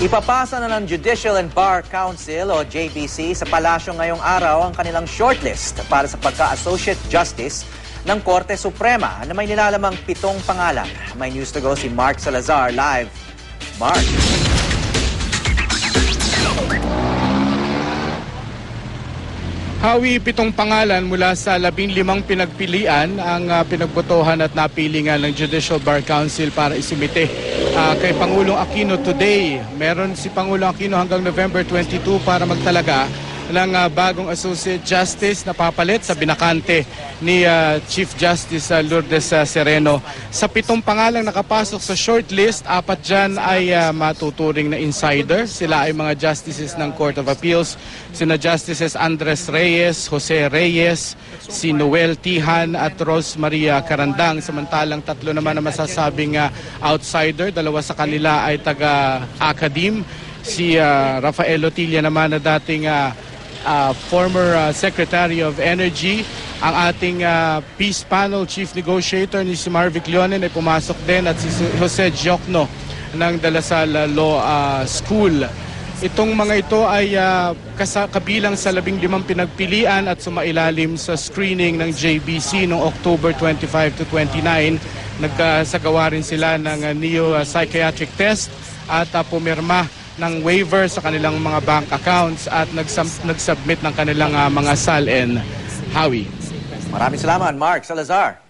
Ipapasa na ng Judicial and Bar Council o JBC sa palasyo ngayong araw ang kanilang shortlist para sa pagka-Associate Justice ng Korte Suprema na may nilalamang pitong pangalan. May news to go si Mark Salazar live. Mark. Hawi pitong pangalan mula sa labing limang pinagpilian ang ah, pinagbotohan at napili nga ng Judicial Bar Council para isimite ah, kay Pangulong Aquino today. Meron si Pangulong Aquino hanggang November 22 para magtalaga ng ah, bagong Associate Justice na papalit sa binakante ni ah, Chief Justice ah, Lourdes ah, Sereno. Sa pitong pangalang nakapasok sa shortlist, apat dyan ay ah, matuturing na insider. Sila ay mga justices ng Court of Appeals. Sina Justices Andres Reyes, Jose Reyes, si Noel Tihan at Rose Maria Carandang. Samantalang tatlo naman na masasabing ah, outsider. Dalawa sa kanila ay taga-academe. Si ah, Rafael Lotilla naman na dating ah, uh, former uh, Secretary of Energy. Ang ating uh, Peace Panel Chief Negotiator ni si Marvic Leonen ay pumasok din at si Jose Giocno ng Dalasal uh, Law uh, School. Itong mga ito ay uh, kabilang sa labing limang pinagpilian at sumailalim sa screening ng JBC noong October 25 to 29. Nagkasagawa rin sila ng uh, neo-psychiatric test at uh, pumirma ng waiver sa kanilang mga bank accounts at nagsum- nag-submit ng kanilang ah, mga SALN. Howie. Maraming salamat, Mark Salazar.